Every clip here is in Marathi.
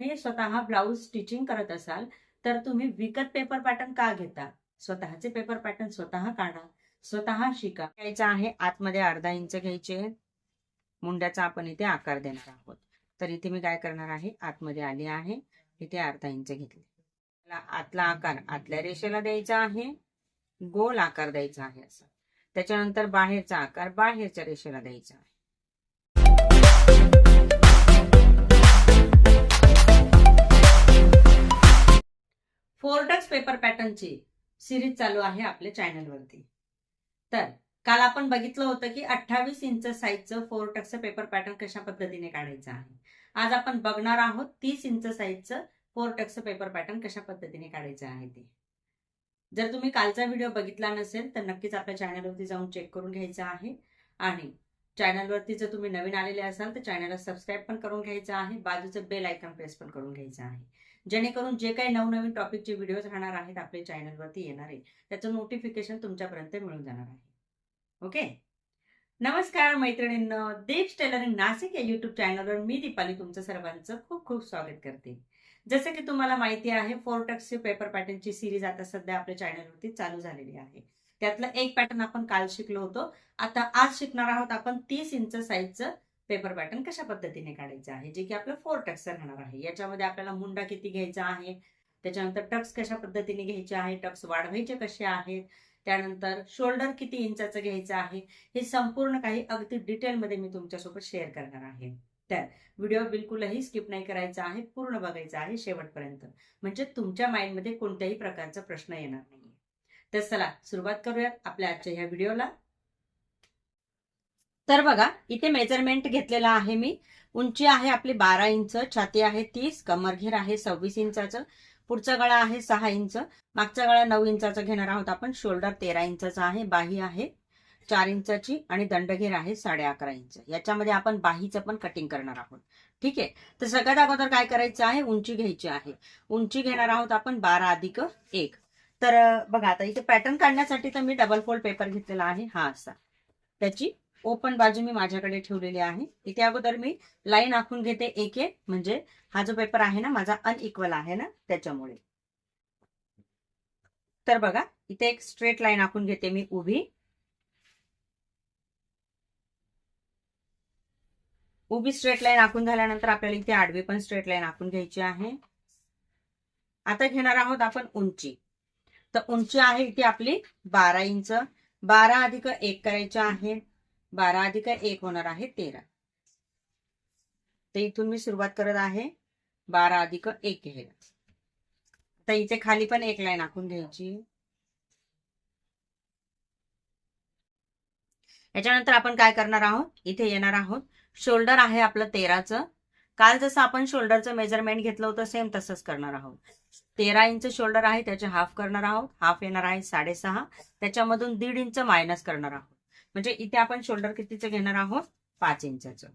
हे स्वतः ब्लाऊज स्टिचिंग करत असाल तर तुम्ही विकत पेपर पॅटर्न का घेता? स्वतःचे पेपर पॅटर्न स्वतः काढा स्वतः शिका. घ्यायचा आहे आतमध्ये अर्धा इंच घ्यायचे मुंड्याचा आपण इथे आकार देणार आहोत. तर इथे मी काय करणार आहे आतमध्ये आले आहे इथे अर्धा इंच घेतले. मला आतला आकार आतल्या रेषेला द्यायचा आहे गोल आकार द्यायचा आहे असं. त्याच्यानंतर बाहेरचा आकार बाहेरच्या रेषेला द्यायचा आहे. फोर्टक्स पेपर पॅटर्नची सिरीज चालू आहे आपल्या चॅनलवरती. तर काल आपण बघितलं होतं की अठ्ठावीस इंच साईजचं टक्स पेपर पॅटर्न कशा पद्धतीने काढायचं आहे. आज आपण बघणार आहोत तीस इंच साईजचं टक्स पेपर पॅटर्न कशा पद्धतीने काढायचं आहे ते. जर तुम्ही कालचा व्हिडिओ बघितला नसेल तर नक्कीच आपल्या चॅनलवरती जाऊन चेक करून घ्यायचा आहे. आणि चॅनलवरती जर तुम्ही नवीन आलेले असाल तर चॅनलला सबस्क्राईब पण करून घ्यायचं आहे. बाजूचं बेल आयकॉन प्रेस पण करून घ्यायचं आहे. जेणेकरून जे काही नवनवीन टॉपिकचे व्हिडिओज राहणार आहेत आपल्या चॅनलवरती येणार आहे त्याचं नोटिफिकेशन तुमच्यापर्यंत मिळून जाणार आहे. ओके नमस्कार मैत्रिणींनो देश टेलरिंग नाशिक या युट्यूब चॅनलवर मी दीपाली तुमचं सर्वांचं खूप खूप स्वागत करते. जसं की तुम्हाला माहिती आहे फोर टक्सची पेपर पॅटर्नची सिरीज आता सध्या आपल्या चॅनलवरती चालू झालेली आहे. त्यातलं एक पॅटर्न आपण काल शिकलो होतो. आता आज शिकणार आहोत आपण तीस इंच साईजचं पेपर पॅटर्न कशा पद्धतीने काढायचं आहे? जे की आपलं फोर टक्स राहणार आहे. याच्यामध्ये आपल्याला मुंडा किती घ्यायचा आहे? त्याच्यानंतर टक्स कशा पद्धतीने घ्यायचे आहे? टक्स वाढवायचे कसे आहेत? त्यानंतर शोल्डर किती इंचाचं घ्यायचं आहे? हे संपूर्ण काही अगदी डिटेलमध्ये मी तुमच्यासोबत शेअर करणार आहे. तर व्हिडिओ बिलकुलही स्किप नाही करायचा आहे पूर्ण बघायचा आहे शेवटपर्यंत. म्हणजे तुमच्या माइंडमध्ये कोणत्याही प्रकारचा प्रश्न येणार नाही तर चला सुरुवात करूयात आपल्या आजच्या ह्या व्हिडिओला. तर बघा इथे मेजरमेंट घेतलेला आहे मी. उंची आहे आपली बारा इंच छाती आहे तीस कमरघेर आहे सव्वीस इंचाचं पुढचा गळा आहे सहा इंच. मागचा गळा नऊ इंचाचा घेणार आहोत आपण. शोल्डर तेरा इंचाचा आहे बाही आहे चार इंचाची आणि दंडघेर आहे साडे अकरा इंच. याच्यामध्ये आपण बाहीचं पण कटिंग करणार आहोत. ठीक आहे? तर सगळ्यात अगोदर काय करायचं आहे? उंची घ्यायची आहे. उंची घेणार आहोत आपण बारा अधिक एक. तर बघा आता इथे पॅटर्न काढण्यासाठी तर मी डबल फोल्ड पेपर घेतलेला आहे. हा असा. त्याची ओपन बाजू मी माझ्याकडे ठेवलेली आहे. इथे अगोदर मी लाईन आखून घेते एक एक म्हणजे हा जो पेपर आहे ना माझा अनइक्वल आहे ना त्याच्यामुळे. तर बघा इथे एक स्ट्रेट लाईन आखून घेते मी उभी. उभी स्ट्रेट लाईन आखून झाल्यानंतर आपल्याला इथे आडवी पण स्ट्रेट लाईन आखून घ्यायची आहे. आता घेणार आहोत आपण उंची. तर उंची आहे इथे आपली बारा इंच. बारा अधिक एक करायचं आहे. बारा अधिक एक होणार आहे तेरा. तर इथून मी सुरुवात करत आहे. बारा अधिक एक घ्यायला तर इथे खाली पण एक लाईन आखून घ्यायची. याच्यानंतर आपण काय करणार आहोत? इथे येणार आहोत. शोल्डर आहे आपलं तेराचं. काल जसं आपण शोल्डरचं मेजरमेंट घेतलं होतं सेम तसंच करणार आहोत. तेरा इंच शोल्डर आहे त्याचे हाफ करणार आहोत. हाफ येणार आहे साडेसहा. त्याच्यामधून दीड इंच मायनस करणार आहोत. म्हणजे इथे आपण शोल्डर कितीचं घेणार आहोत? पाच इंचाचं.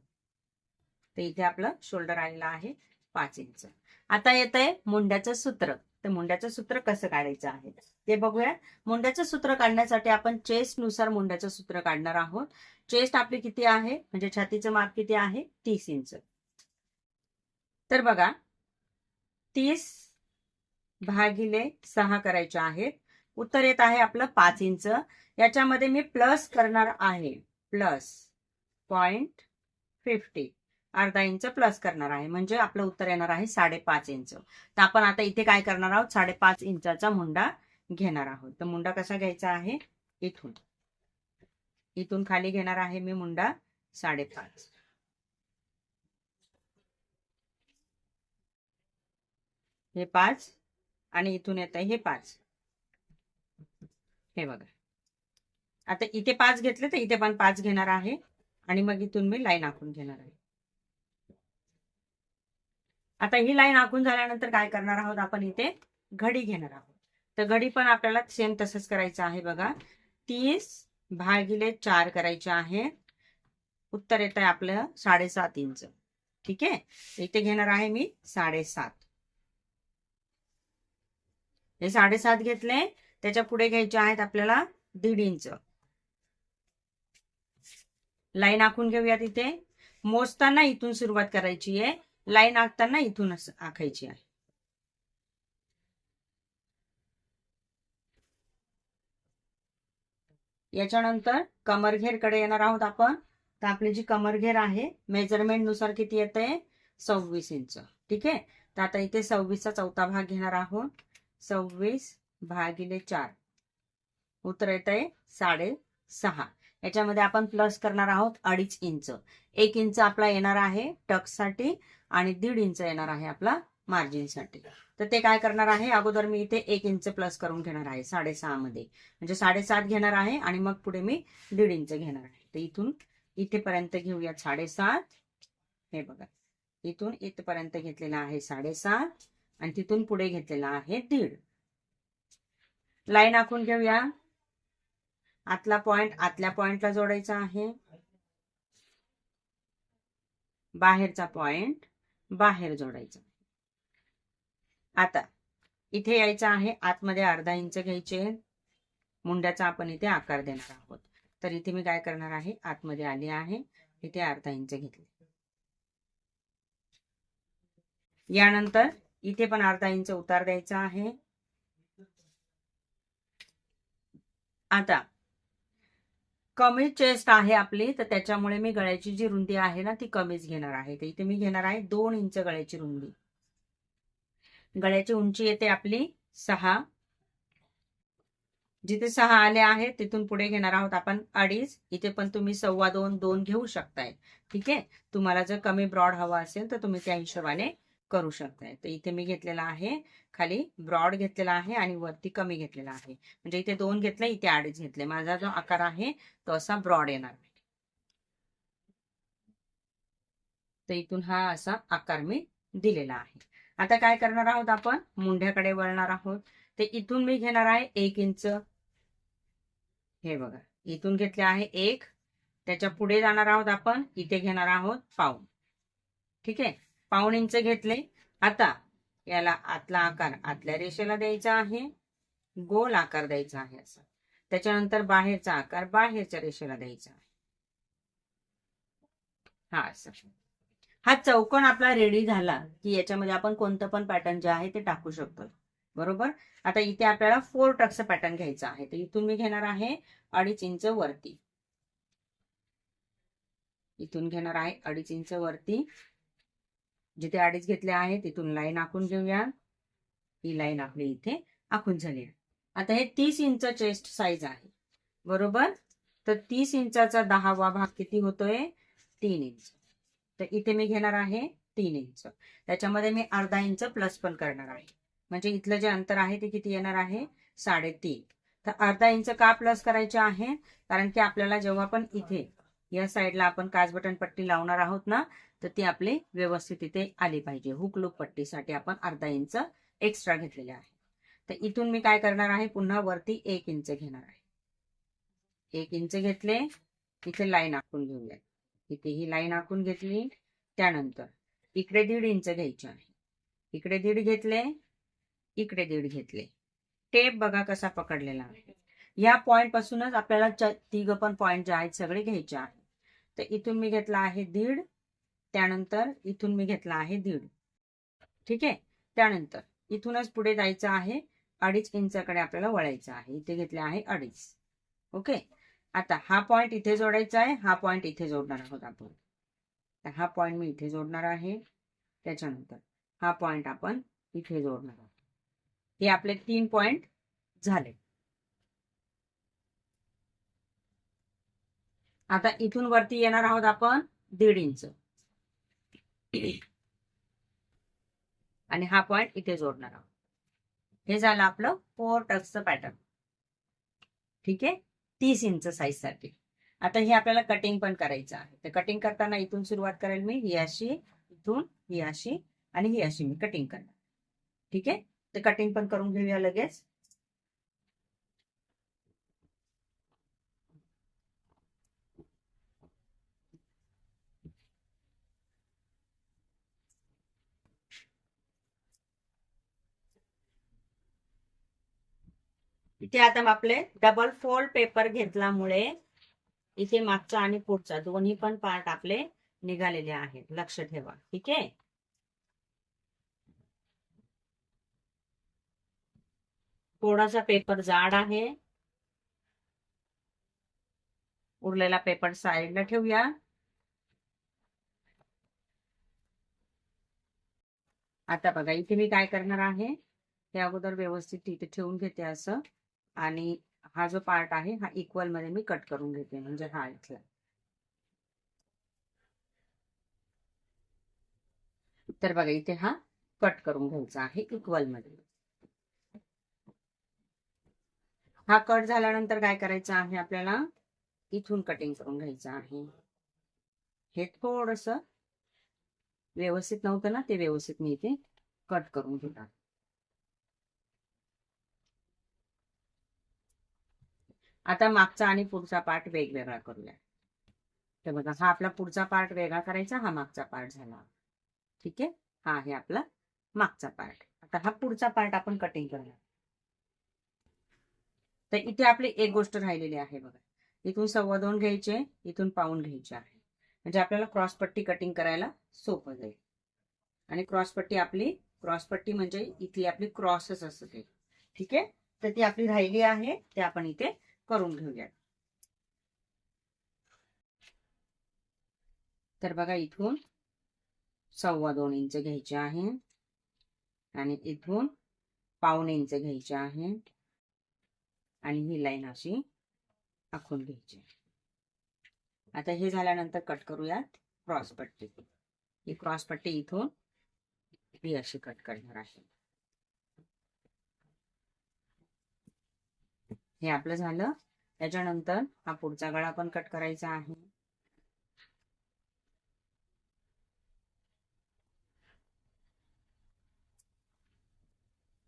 तर इथे आपलं शोल्डर आलेलं आहे पाच इंच. आता येत आहे मुंड्याचं सूत्र. तर मुंड्याचं सूत्र कसं काढायचं आहे? ते बघूया मुंड्याचं सूत्र काढण्यासाठी आपण चेस्टनुसार मुंड्याचं सूत्र काढणार आहोत. चेस्ट आपली किती आहे? म्हणजे छातीचं माप किती आहे? तीस इंच. तर बघा तीस भागिले सहा करायचे आहेत. उत्तर येत आहे आपलं पाच इंच. याच्यामध्ये मी प्लस करणार आहे. प्लस पॉइंट फिफ्टी अर्धा इंच प्लस करणार आहे. म्हणजे आपलं उत्तर येणार आहे साडेपाच इंच. तर आपण आता इथे काय करणार आहोत? साडेपाच इंचाचा मुंडा घेणार आहोत. तर मुंडा कसा घ्यायचा आहे? इथून. इथून खाली घेणार आहे मी मुंडा साडेपाच. हे पाच आणि इथून येत आहे हे पाच. हे बघा. आता इथे पाच घेतले तर इथे पण पाच घेणार आहे. आणि मग इथून मी लाईन आखून घेणार आहे. आता ही लाईन आखून झाल्यानंतर काय करणार आहोत आपण इथे? घडी घेणार आहोत. तर घडी पण आपल्याला सेम तसंच करायचं आहे बघा. तीस भागिले चार करायचे आहे. उत्तर येत आहे आपलं साडेसात इंच. ठीक आहे? इथे घेणार आहे मी साडेसात. हे साडेसात घेतले. त्याच्या पुढे घ्यायचे आहेत आपल्याला दीड इंच. लाईन आखून घेऊया तिथे. मोजताना इथून सुरुवात करायची आहे. लाईन आखताना इथून आखायची आहे. याच्यानंतर कमरघेरकडे येणार आहोत आपण. तर आपली जी कमरघेर आहे मेजरमेंटनुसार किती येते? सव्वीस इंच. ठीक आहे? तर आता इथे सव्वीसचा चौथा भाग घेणार आहोत. सव्वीस भागिले चार. उत्तर येत आहे साडे सहा. याच्यामध्ये आपण प्लस करणार आहोत अडीच इंच. एक इंच आपला येणार आहे टक्ससाठी आणि दीड इंच येणार आहे आपला मार्जिनसाठी तर ते काय करणार आहे? अगोदर मी इथे एक इंच प्लस करून घेणार आहे साडेसहा मध्ये. म्हणजे साडेसात घेणार आहे आणि मग पुढे मी दीड इंच घेणार आहे. तर इथून इथेपर्यंत घेऊयात साडेसात हे बघा. इथून इथपर्यंत घेतलेला आहे साडेसात आणि तिथून पुढे घेतलेला आहे दीड. लाईन आखून घेऊया. आतला पॉइंट आतल्या पॉइंटला जोडायचा आहे. बाहेरचा पॉइंट बाहेर जोडायचा आता इथे यायचं आहे आतमध्ये अर्धा इंच घ्यायचे. मुंड्याचा आपण इथे आकार देणार आहोत. तर इथे मी काय करणार आहे आतमध्ये आले आहे इथे अर्धा इंच घेतले. यानंतर इथे पण अर्धा इंच उतार द्यायचा आहे. आता. कमी चेस्ट आहे आपली तर त्याच्यामुळे मी गळ्याची जी रुंदी आहे ना ती कमीच घेणार आहे. तर इथे मी घेणार आहे दोन इंच गळ्याची रुंदी. गळ्याची उंची येते आपली सहा. जिथे सहा आले आहे तिथून पुढे घेणार आहोत आपण अडीच. इथे पण तुम्ही सव्वा दोन दोन घेऊ शकताय. ठीक आहे? तुम्हाला जर कमी ब्रॉड हवा असेल तर तुम्ही त्या हिशोबाने करू शकताय. तर इथे मी घेतलेला आहे खाली ब्रॉड घेतलेला आहे आणि वरती कमी घेतलेला आहे. म्हणजे इथे दोन घेतले इथे अडीच घेतले. माझा जो आकार आहे तो असा ब्रॉड येणार आहे तर इथून हा असा आकार मी दिलेला आहे. आता काय करणार आहोत आपण? मुंढ्याकडे वळणार आहोत. ते इथून मी घेणार आहे एक इंच. हे बघा इथून घेतले आहे एक. त्याच्या पुढे जाणार आहोत आपण इथे घेणार आहोत पाऊन. ठीक आहे? पाऊण इंच घेतले. आता याला आतला आकार आतल्या रेषेला द्यायचा आहे. गोल आकार द्यायचा आहे असा. त्याच्यानंतर बाहेरचा आकार बाहेरच्या रेषेला द्यायचा आहे. हा असं. हा चौकोन आपला रेडी झाला की याच्यामध्ये आपण कोणतं पण पॅटर्न जे आहे ते टाकू शकतो. बरोबर? आता इथे आपल्याला फोर टक्स पॅटर्न घ्यायचा आहे. तर इथून मी घेणार आहे अडीच इंच वरती. इथून घेणार आहे अडीच इंच वरती. जिथे अडीच घेतले आहे तिथून लाईन आखून घेऊया. ही लाईन आपली इथे आखून झाली आहे. आता हे तीस इंच चेस्ट साईज आहे. बरोबर? तर तीस इंचाचा दहावा भाग किती होतोय? तीन इंच. तर इथे मी घेणार आहे तीन इंच. त्याच्यामध्ये मी अर्धा इंच प्लस पण करणार आहे. म्हणजे इथलं जे अंतर आहे ते किती येणार आहे? साडेतीन. तर अर्धा इंच का प्लस करायचे आहे? कारण की आपल्याला जेव्हा पण इथे या साईडला आपण काच बटन पट्टी लावणार आहोत ना तर ती आपली व्यवस्थित इथे आली पाहिजे. हुक लूप पट्टीसाठी आपण अर्धा इंच एक्स्ट्रा घेतलेले आहे. तर इथून मी काय करणार आहे? पुन्हा वरती एक इंच घेणार आहे. एक इंच घेतले इथे लाईन आखून घेऊया. इथे ही लाईन आखून घेतली. त्यानंतर इकडे दीड इंच घ्यायचे आहे. इकडे दीड घेतले इकडे दीड घेतले. टेप बघा कसा पकडलेला आहे. या पॉइंट पासूनच आपल्याला तिघ पण पॉइंट जे आहेत सगळे घ्यायचे आहे. तर इथून मी घेतला आहे दीड. त्यानंतर इथून मी घेतला आहे दीड. ठीक आहे? त्यानंतर इथूनच पुढे जायचं आहे. अडीच इंचाकडे आपल्याला वळायचं आहे. इथे घेतले आहे अडीच. ओके? आता हा पॉइंट इथे जोडायचा आहे. हा पॉइंट इथे जोडणार आहोत आपण. तर हा पॉइंट मी इथे जोडणार आहे. त्याच्यानंतर हा पॉइंट आपण इथे जोडणार आहोत. हे आपले तीन पॉइंट झाले. आता इथून वरती येणार आहोत आपण दीड इंच. आणि हा पॉइंट इथे जोडणार आहोत. हे झालं आपलं फोर टक्सचं पॅटर्न ठीक आहे? तीस इंच साईजसाठी. आता हे आपल्याला कटिंग पण करायचं आहे. तर कटिंग करताना इथून सुरुवात करेल मी. ही अशी इथून ही अशी आणि ही अशी मी कटिंग करणार. ठीक आहे? तर कटिंग पण करून घेऊया लगेच. इथे आता आपले डबल फोल्ड पेपर घेतल्यामुळे इथे मागचा आणि पुढचा दोन्ही पण पार्ट आपले निघालेले आहेत. लक्ष ठेवा. ठीक आहे? थोडासा पेपर जाड आहे. उरलेला पेपर साईडला ठेवूया. आता बघा इथे मी काय करणार आहे? हे अगोदर व्यवस्थित इथे ठेवून घेते असं. आणि हा जो पार्ट आहे हा इक्वलमध्ये मी कट करून घेते म्हणजे हा इथला. तर बघा इथे हा कट करून घ्यायचा आहे इक्वलमध्ये. हा कट झाल्यानंतर काय करायचं आहे आपल्याला? इथून कटिंग करून घ्यायचं आहे. हे थोडस व्यवस्थित नव्हतं ना ते व्यवस्थित मी इथे कट करून घेणार. आता मागचा आणि पुढचा पार्ट वेगवेगळा करूया. तर बघा हा आपला पुढचा पार्ट वेगळा करायचा हा मागचा पार्ट झाला. ठीक आहे? हा आहे आपला मागचा पार्ट आता हा पुढचा पार्ट आपण कटिंग करणार. तर इथे आपली एक गोष्ट राहिलेली आहे बघा. इथून सव्वा दोन घ्यायचे इथून पाऊन घ्यायचे आहे. म्हणजे आपल्याला क्रॉस पट्टी कटिंग करायला सोपं जाईल. आणि क्रॉस पट्टी आपली क्रॉस पट्टी म्हणजे इथली आपली क्रॉसच असते. ठीक आहे? तर ती आपली राहिली आहे ते आपण इथे करून घेऊया. तर बघा इथून सव्वा दोन इंच घ्यायचे आहे. आणि इथून पाऊन इंच घ्यायचे आहे. आणि ही लाईन अशी आखून घ्यायची आता हे झाल्यानंतर कट करूयात क्रॉस पट्टी. ही क्रॉस पट्टी इथून ही अशी कट करणार आहे. हे आपलं झालं. त्याच्यानंतर हा पुढचा गळा पण कट करायचा आहे.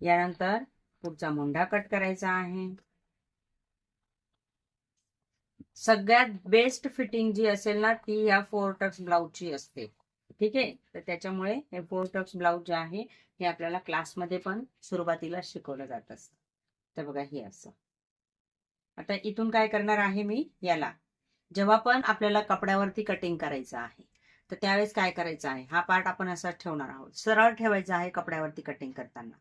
यानंतर पुढचा मुंढा कट करायचा आहे. सगळ्यात बेस्ट फिटिंग जी असेल ना ती या फोर टक्स ब्लाऊजची असते. ठीक आहे? तर त्याच्यामुळे हे फोर टक्स ब्लाऊज जे आहे हे आपल्याला क्लासमध्ये पण सुरुवातीला शिकवलं जात असतं. तर बघा हे असं. आता इथून काय करणार आहे मी? याला. जेव्हा पण आपल्याला कपड्यावरती कटिंग करायचं आहे तर त्यावेळेस काय करायचं आहे? हा पार्ट आपण असा ठेवणार आहोत. सरळ ठेवायचा आहे कपड्यावरती कटिंग करताना.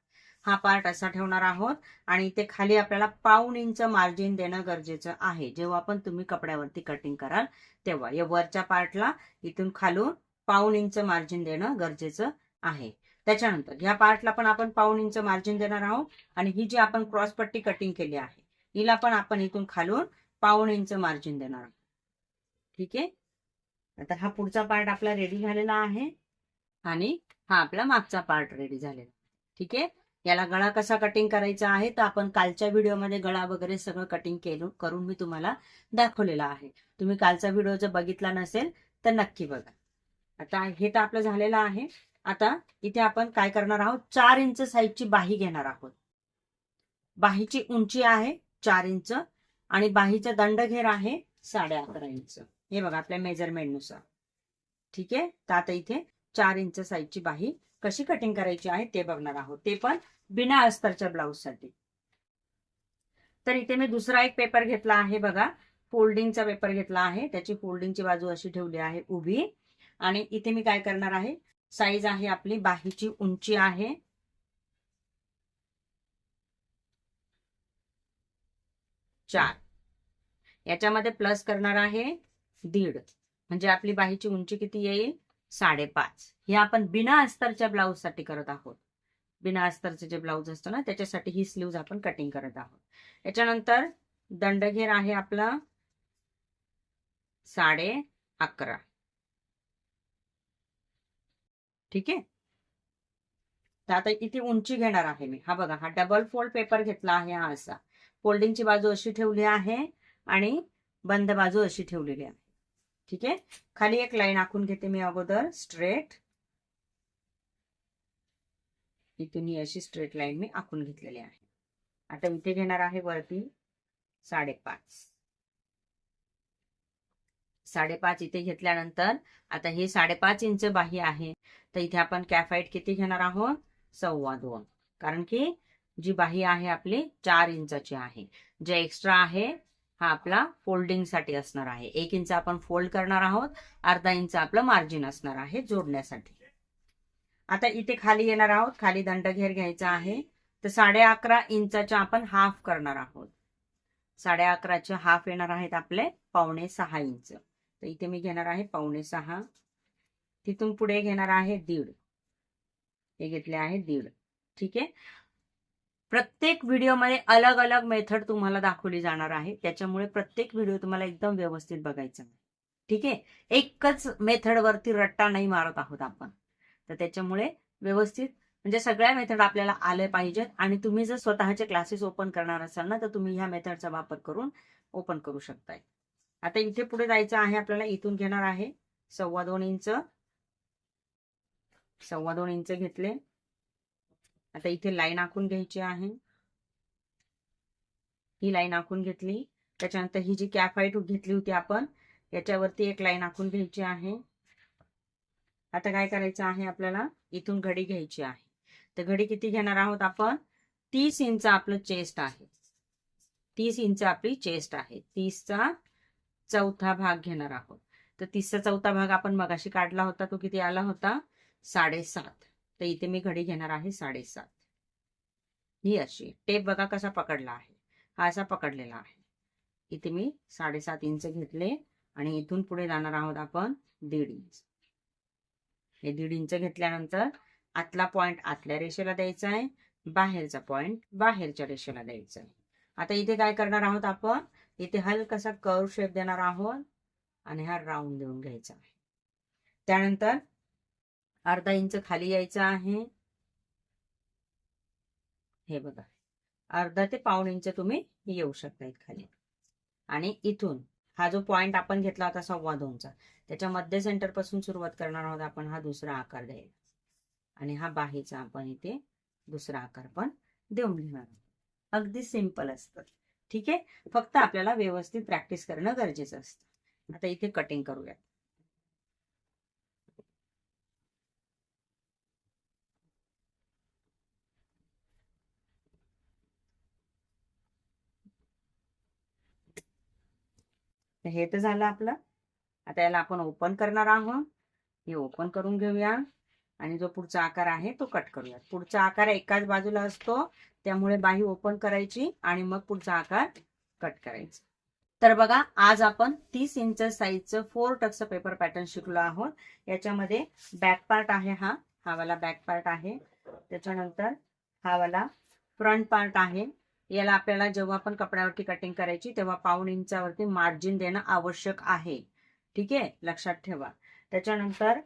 हा पार्ट असा ठेवणार आहोत आणि इथे खाली आपल्याला पाऊन इंच मार्जिन देणं गरजेचं आहे. जेव्हा पण तुम्ही कपड्यावरती कटिंग कराल तेव्हा. या वरच्या पार्टला इथून खालून पाऊन इंच मार्जिन देणं गरजेचं आहे. त्याच्यानंतर या पार्टला पण आपण पाऊन इंच मार्जिन देणार आहोत आणि ही जी आपण क्रॉस पट्टी कटिंग केली आहे हिला पण आपण इथून खालून पाऊण इंच मार्जिन देणार आहोत. ठीक आहे? आता हा पुढचा पार्ट आपला रेडी झालेला आहे आणि हा आपला मागचा पार्ट रेडी झालेला ठीक आहे? याला गळा कसा कटिंग करायचा आहे तर आपण कालच्या व्हिडिओमध्ये गळा वगैरे सगळं कटिंग केलं करून मी तुम्हाला दाखवलेला आहे. तुम्ही कालचा व्हिडिओ जर बघितला नसेल तर नक्की बघा. आता हे तर आपलं झालेलं आहे. आता इथे आपण काय करणार आहोत? चार इंच साईजची बाही घेणार आहोत. बाहीची उंची आहे चार इंच आणि बाहीचा दंडघेर आहे साडे अकरा इंच. हे बघा आपल्या मेजरमेंटनुसार ठीक आहे? तर आता इथे चार इंच साईजची बाही कशी कटिंग करायची आहे ते बघणार आहोत. ते पण बिना अस्तरच्या ब्लाऊजसाठी तर इथे मी दुसरा एक पेपर घेतला आहे बघा. फोल्डिंगचा पेपर घेतला आहे. त्याची फोल्डिंगची बाजू अशी ठेवली आहे उभी. आणि इथे मी काय करणार आहे? साईज आहे आपली बाहीची उंची आहे. चार. याच्यामध्ये प्लस करणार आहे दीड. म्हणजे आपली बाहीची उंची किती येईल? साडेपाच. हे आपण बिना अस्तरच्या ब्लाऊजसाठी करत आहोत. बिना अस्तरचे जे ब्लाऊज असतो ना त्याच्यासाठी ही स्लीव्ज आपण कटिंग करत आहोत. याच्यानंतर दंडघेर आहे आपला साडे अकरा. ठीक आहे? तर आता इथे उंची घेणार आहे मी. हा बघा हा डबल फोल्ड पेपर घेतला आहे हा असा. फोल्डिंगची बाजू अशी ठेवली आहे आणि बंद बाजू अशी ठेवलेली आहे. ठीक आहे? खाली एक लाईन आखून घेते मी अगोदर स्ट्रेट. इथून ही अशी स्ट्रेट लाईन मी आखून घेतलेली आहे. आता इथे घेणार आहे वरती साडेपाच. साडेपाच इथे घेतल्यानंतर आता हे साडेपाच इंच बाही आहे. तर इथे आपण कॅफाईट किती घेणार आहोत? सव्वा दोन. कारण की जी बाही आहे आपली चार इंचाची आहे. जे एक्स्ट्रा आहे हा आपला फोल्डिंगसाठी असणार आहे. एक इंच आपण फोल्ड करणार आहोत अर्धा इंच आपलं मार्जिन असणार आहे जोडण्यासाठी. आता इथे खाली येणार आहोत खाली दंडघेर घ्यायचा आहे. तर साडे अकरा इंचाच्या आपण हाफ करणार आहोत. साडे अकराचे हाफ येणार आहेत आपले पावणे सहा इंच. तर इथे मी घेणार आहे पावणे सहा. तिथून पुढे घेणार आहे दीड. हे घेतले आहे दीड. ठीक आहे? प्रत्येक व्हिडिओमध्ये अलग अलग मेथड तुम्हाला दाखवली जाणार आहे. त्याच्यामुळे प्रत्येक व्हिडिओ तुम्हाला एकदम व्यवस्थित बघायचा ठीक आहे? एकच मेथडवरती रट्टा नाही मारत आहोत आपण. तर त्याच्यामुळे व्यवस्थित म्हणजे सगळ्या मेथड आपल्याला आले पाहिजेत आणि तुम्ही जर स्वतःचे क्लासेस ओपन करणार असाल ना तर तुम्ही ह्या मेथडचा वापर करून ओपन करू शकताय. आता इथे पुढे जायचं आहे आपल्याला इथून घेणार आहे सव्वा दोन इंच. सव्वा दोन इंच घेतले. आता इथे लाईन आखून घ्यायची आहे. ही लाईन आखून घेतली. त्याच्यानंतर ही जी कॅप हाईट घेतली होती आपण याच्यावरती एक लाईन आखून घ्यायची आहे. आता काय करायचं आहे आपल्याला? इथून घडी घ्यायची आहे. तर घडी किती घेणार आहोत आपण? तीस इंच आपलं चेस्ट आहे. तीस इंच आपली चेस्ट आहे. तीसचा चौथा भाग घेणार आहोत. तर तीसचा चौथा भाग आपण मगाशी काढला होता तो किती आला होता? साडेसात. तर इथे मी घडी घेणार आहे साडेसात. ही अशी टेप बघा कसा पकडला आहे. हा असा पकडलेला आहे. इथे मी साडेसात इंच घेतले आणि इथून पुढे जाणार आहोत आपण दीड इंच. हे दीड इंच घेतल्यानंतर आतला पॉइंट आतल्या रेषेला द्यायचा आहे बाहेरचा पॉइंट बाहेरच्या रेषेला द्यायचा आहे. आता इथे काय करणार आहोत आपण? इथे हलकासा कर्व शेप देणार आहोत? आणि हा राऊंड देऊन घ्यायचा आहे. त्यानंतर अर्धा इंच खाली यायचं आहे. हे बघा. अर्धा ते पाऊण इंच तुम्ही येऊ शकता खाली. आणि इथून हा जो पॉइंट आपण घेतला होता सव्वा दोनचा त्याच्या मध्य सेंटरपासून सुरुवात करणार आहोत आपण हा दुसरा आकार द्यायला. आणि हा बाहीचा आपण इथे दुसरा आकार पण देऊन घेणार आहोत. अगदी सिंपल असतं. ठीक आहे? फक्त आपल्याला व्यवस्थित प्रॅक्टिस करणं गरजेचं असतं. आता इथे कटिंग करूयात. तर हे तर झालं आपलं. आता याला आपण ओपन करणार आहोत. हे ओपन करून घेऊया. आणि जो पुढचा आकार आहे तो कट करूया पुढचा आकार एकाच बाजूला असतो. त्यामुळे बाही ओपन करायची आणि मग पुढचा आकार कट करायचा. तर बघा आज आपण तीस इंच साईजचं फोर टक्स पेपर पॅटर्न शिकलो आहोत. याच्यामध्ये बॅक पार्ट आहे हा. हा वाला बॅक पार्ट आहे. त्याच्यानंतर हा वाला फ्रंट पार्ट आहे. याला आपल्याला जेव्हा आपण कपड्यावरती कटिंग करायची तेव्हा पाऊण इंचावरती मार्जिन देणं आवश्यक आहे. ठीक आहे? लक्षात ठेवा. त्याच्यानंतर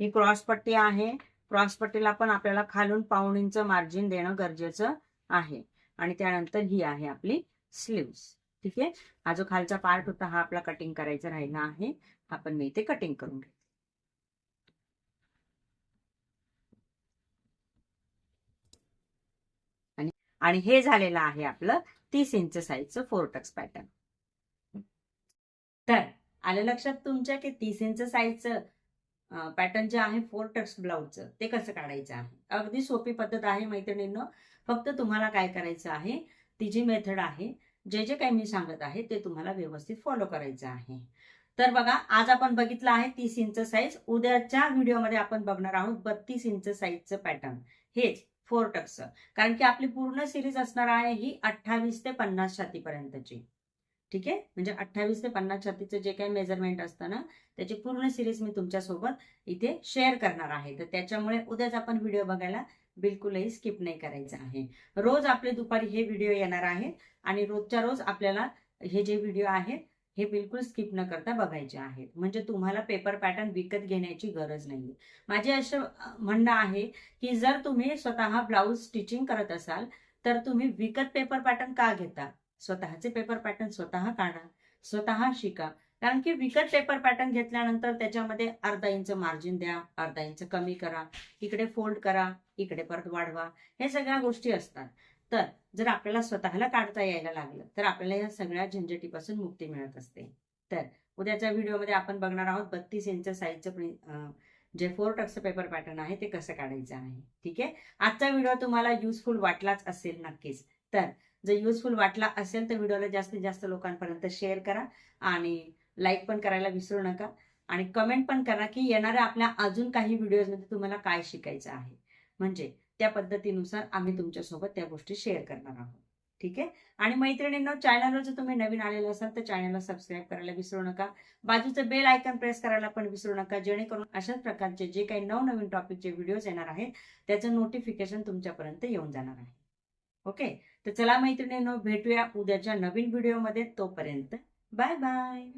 ही क्रॉस पट्टी आहे. क्रॉस पट्टीला पण आपल्याला खालून पाऊण इंच मार्जिन देणं गरजेचं आहे. आणि त्यानंतर ही आहे आपली स्लीव्स ठीक आहे? हा जो खालचा पार्ट होता हा आपला कटिंग करायचा राहिला आहे. आपण मी इथे कटिंग करून घेऊ. आणि हे झालेलं आहे आपलं तीस इंच साईजचं फोर टक्स पॅटर्न तर आलं लक्षात तुमच्या की तीस इंच साईजचं पॅटर्न जे आहे फोर टक्स ब्लाऊजचं ते कसं काढायचं आहे? अगदी सोपी पद्धत आहे मैत्रिणींनो. फक्त तुम्हाला काय करायचं आहे ती जी मेथड आहे जे जे काही मी सांगत आहे ते तुम्हाला व्यवस्थित फॉलो करायचं आहे. तर बघा आज आपण बघितलं आहे तीस इंच साईज उद्याच्या व्हिडिओमध्ये आपण बघणार आहोत बत्तीस इंच साईजचं पॅटर्न हेच फोर टक्स कारण की आपली पूर्ण सिरीज असणार आहे ही अठ्ठावीस ते पन्नास छातीपर्यंतची. ठीक आहे? म्हणजे अठ्ठावीस ते पन्नास छातीचं जे काही मेजरमेंट असतं ना त्याची पूर्ण सिरीज मी तुमच्यासोबत इथे शेअर करणार आहे. तर त्याच्यामुळे उद्याच आपण व्हिडिओ बघायला बिलकुलही स्किप नाही करायचं आहे. रोज आपले दुपारी हे व्हिडिओ येणार आहेत आणि रोजच्या रोज आपल्याला हे जे व्हिडिओ आहेत हे बिलकुल स्किप न करता बघायचे आहेत. म्हणजे तुम्हाला पेपर पॅटर्न विकत घेण्याची गरज नाही माझे असं म्हणणं आहे की जर तुम्ही स्वतः ब्लाऊज स्टिचिंग करत असाल तर तुम्ही विकत पेपर पॅटर्न का घेता? स्वतःचे पेपर पॅटर्न स्वतः काढा स्वतः शिका. कारण की विकत पेपर पॅटर्न घेतल्यानंतर त्याच्यामध्ये अर्धा इंच मार्जिन द्या अर्धा इंच कमी करा इकडे फोल्ड करा इकडे परत वाढवा. हे सगळ्या गोष्टी असतात. तर जर आपल्याला स्वतःला काढता यायला लागलं तर आपल्याला या सगळ्या झंझटीपासून मुक्ती मिळत असते. तर उद्याच्या व्हिडिओमध्ये आपण बघणार आहोत बत्तीस इंच साईजचं जे फोर टक्स पेपर पॅटर्न आहे ते कसं काढायचं आहे. ठीक आहे? आजचा व्हिडिओ तुम्हाला युजफुल वाटलाच असेल नक्कीच. तर जर युजफुल वाटला असेल तर व्हिडिओला जास्तीत जास्त लोकांपर्यंत शेअर करा आणि लाईक पण करायला विसरू नका. आणि कमेंट पण करा की येणाऱ्या आपल्या अजून काही व्हिडिओजमध्ये तुम्हाला काय शिकायचं आहे. म्हणजे त्या पद्धतीनुसार आम्ही तुमच्यासोबत त्या गोष्टी शेअर करणार आहोत. ठीक आहे? आणि मैत्रिणींनो चॅनलवर जर तुम्ही नवीन आलेले असाल तर चॅनलला सबस्क्राईब करायला विसरू नका. बाजूचं बेल आयकन प्रेस करायला पण विसरू नका. जेणेकरून अशाच प्रकारचे जे काही नवनवीन टॉपिकचे व्हिडिओज येणार आहेत त्याचं नोटिफिकेशन तुमच्यापर्यंत येऊन जाणार आहे. ओके? तर चला मैत्रिणींनो भेटूया उद्याच्या नवीन व्हिडिओमध्ये तोपर्यंत बाय बाय